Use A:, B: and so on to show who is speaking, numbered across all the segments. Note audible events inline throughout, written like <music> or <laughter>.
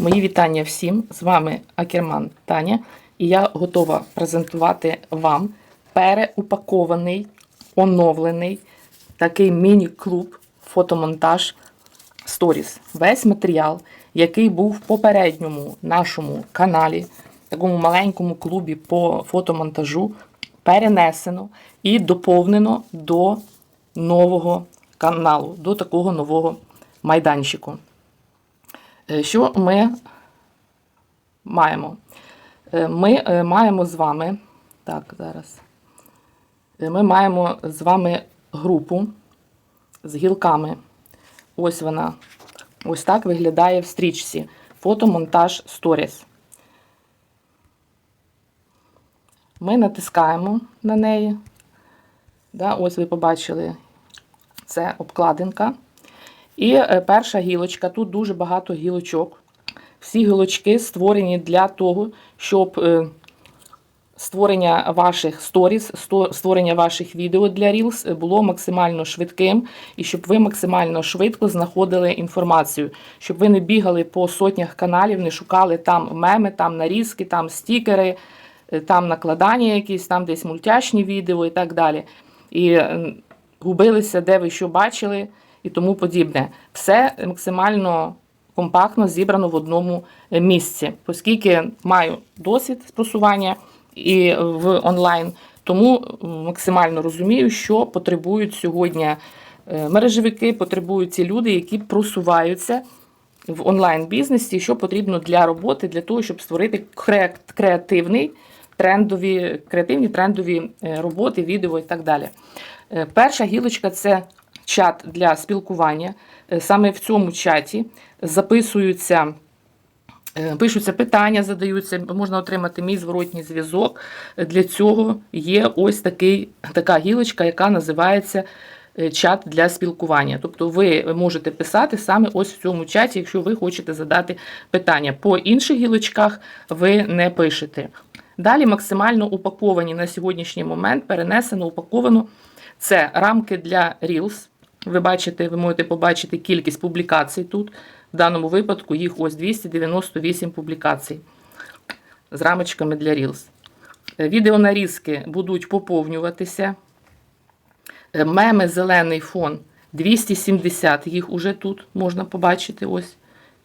A: Мої вітання всім. З вами Акерман Таня, і я готова презентувати вам переупакований, оновлений такий міні-клуб фотомонтаж Stories. Весь матеріал, який був в попередньому нашому каналі, такому маленькому клубі по фотомонтажу, перенесено і доповнено до нового каналу, до такого нового майданчику. Е, Що ми маємо? Е, Ми е, маємо з вами, так, зараз. Ми маємо з вами групу з гілками. Ось вона. Ось так виглядає в стрічці. Фотомонтаж Stories. Ми натискаємо на неї. Да, ось ви побачили, це обкладинка. І е, перша гілочка, тут дуже багато гілочок. Всі гілочки створені для того, щоб е, створення ваших сторіс, створення ваших відео для Reels було максимально швидким, і щоб ви максимально швидко знаходили інформацію, щоб ви не бігали по сотнях каналів, не шукали там меми, там нарізки, там стікери, е, там накладання якісь, там десь мультяшні відео і так далі. І губилися, де ви що бачили і тому подібне. Все максимально компактно зібрано в одному е, місці, оскільки маю досвід просування і в онлайн, тому максимально розумію, що потребують сьогодні е, мережевики, потребують ці люди, які просуваються в онлайн-бізнесі, що потрібно для роботи, для того, щоб створити креативний, трендові, креативні трендові е, роботи, відео і так далі. Е, Перша гілочка це чат для спілкування. Е, Саме в цьому чаті записуються. Е, Пишуться питання, задаються, можна отримати мій зворотній зв'язок. Для цього є ось такий, така гілочка, яка називається е, чат для спілкування. Тобто ви можете писати саме ось в цьому чаті, якщо ви хочете задати питання. По інших гілочках ви не пишете. Далі максимально упаковані на сьогоднішній момент, перенесено, упаковано. Це рамки для Reels. Ви бачите, ви можете побачити кількість публікацій тут. В даному випадку їх ось 298 публікацій з рамочками для Reels. Е, Відеонарізки будуть поповнюватися. Е, Меми зелений фон 270, їх уже тут можна побачити. Ось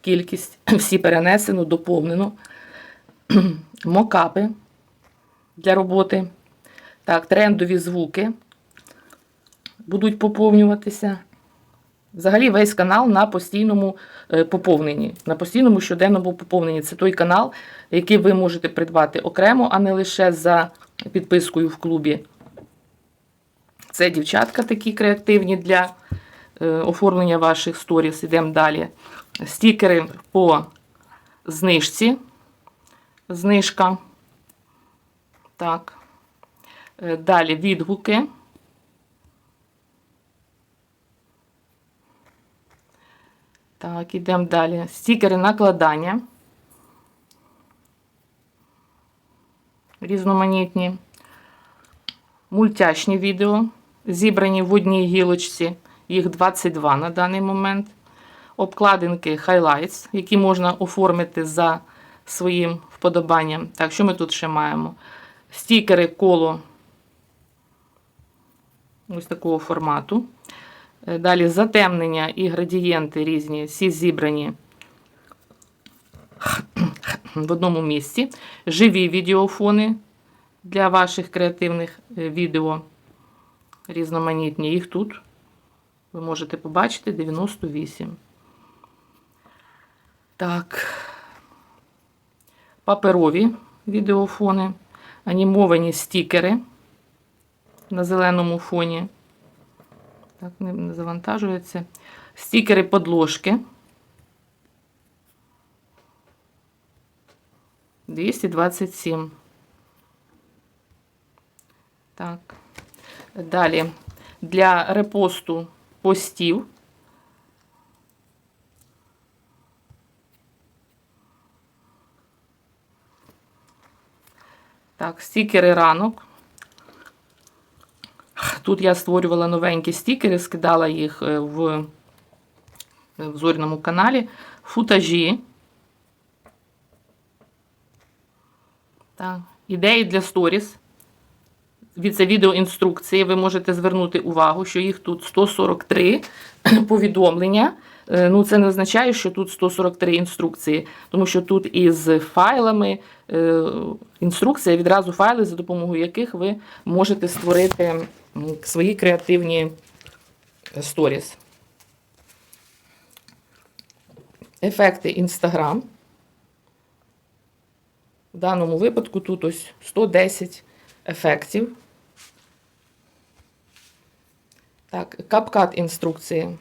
A: кількість. <clears throat> Всі перенесено, доповнено. <clears throat> Мокапи для роботи. Так, трендові звуки будуть поповнюватися. Взагалі весь канал на постійному е, поповненні, на постійному щоденному поповненні. Це той канал, який ви можете придбати окремо, а не лише за підпискою в клубі. Це дівчатка такі креативні для е, оформлення ваших сторіс. Ідемо далі. Стікери по знижці. Знижка. Так. Е, Далі відгуки. Так, ідемо далі. Стікери накладання. Різноманітні. Мультяшні відео. Зібрані в одній гілочці. Їх 22 на даний момент. Обкладинки Highlights, які можна оформити за своїм вподобанням. Так, що ми тут ще маємо? Стікери коло ось такого формату. Е, Далі затемнення і градієнти різні, всі зібрані в одному місці. Живі відеофони для ваших креативних е, відео. Різноманітні. Їх тут ви можете побачити 98. Так. Паперові відеофони, анімовані стікери на зеленому фоні. Так, не, завантажується. Стікери подложки. 227. Так. Далі для репосту постів. Так, стікери ранок. Тут я створювала новенькі стікери, скидала їх е, в, е, в зорному каналі. Футажі. Так. Ідеї для сторіс. Від це відеоінструкції ви можете звернути увагу, що їх тут 143 <clears throat> повідомлення. Е, Ну, це не означає, що тут 143 інструкції, тому що тут із файлами е, інструкція, відразу файли, за допомогою яких ви можете створити свої креативні сторіс. Ефекти Instagram. В даному випадку тут ось 110 ефектів. Так, CapCut інструкції.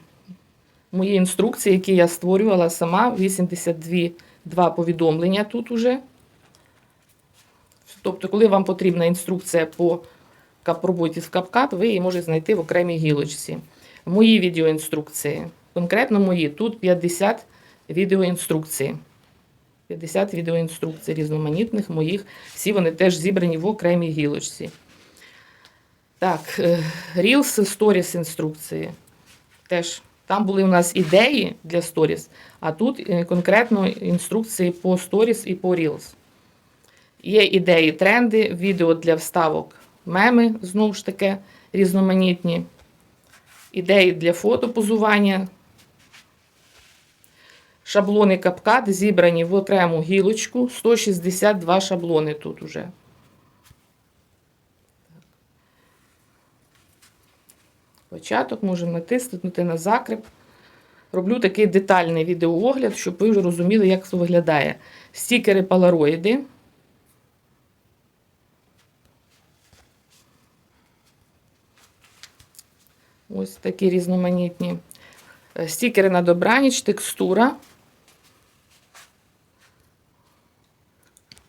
A: Мої інструкції, які я створювала сама, 82 два повідомлення тут уже. Тобто, коли вам потрібна інструкція по роботі з CapCut, ви її можете знайти в окремій гілочці. Мої відеоінструкції, конкретно мої, тут 50 відеоінструкцій. 50 відеоінструкцій різноманітних моїх. Всі вони теж зібрані в окремій гілочці. Так, е, Reels Stories інструкції. Теж там були у нас ідеї для Stories, а тут е, конкретно інструкції по Stories і по Reels. Є ідеї, тренди, відео для вставок, меми, знову ж таки, різноманітні. Ідеї для фотопозування. Шаблони CapCut зібрані в окрему гілочку. 162 шаблони тут уже. Початок можемо натиснути на закреп. Роблю такий детальний відеоогляд, щоб ви вже розуміли, як це виглядає. Стікери полароїди. Ось такі різноманітні. Е, Стікери на добраніч, текстура.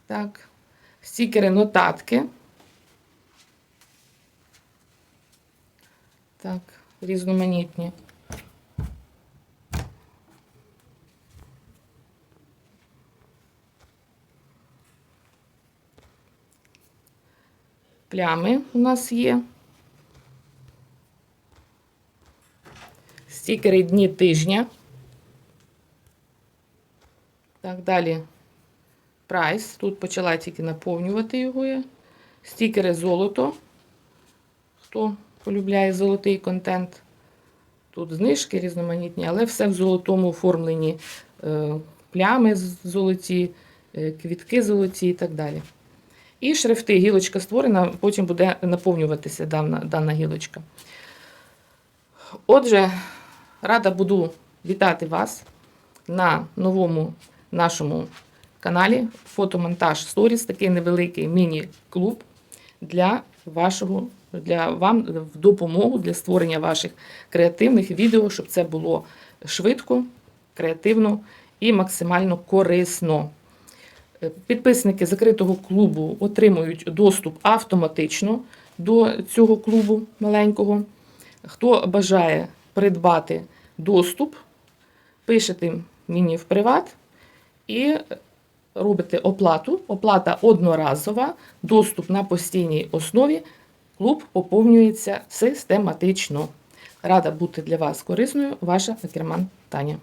A: Так. Стікери нотатки. Так, різноманітні. Плями у нас є. Стікери дні тижня. Так, далі прайс. Тут почала тільки наповнювати його я. Стікери золото. Хто полюбляє золотий контент. Тут знижки різноманітні, але все в золотому оформленні. Е, Плями золоті, е, квітки золоті і так далі. І шрифти. Гілочка створена, потім буде наповнюватися дана, дана гілочка. Отже, рада буду вітати вас на новому нашому каналі Фотомонтаж Сторіс, такий невеликий міні-клуб для вашого, для вам в допомогу для створення ваших креативних відео, щоб це було швидко, креативно і максимально корисно. Е, Підписники закритого клубу отримують доступ автоматично до цього клубу маленького. Хто бажає придбати доступ, пишете мені в приват і робите оплату. Оплата одноразова, доступ на постійній основі. Клуб поповнюється систематично. Рада бути для вас корисною, ваша Акерман Таня.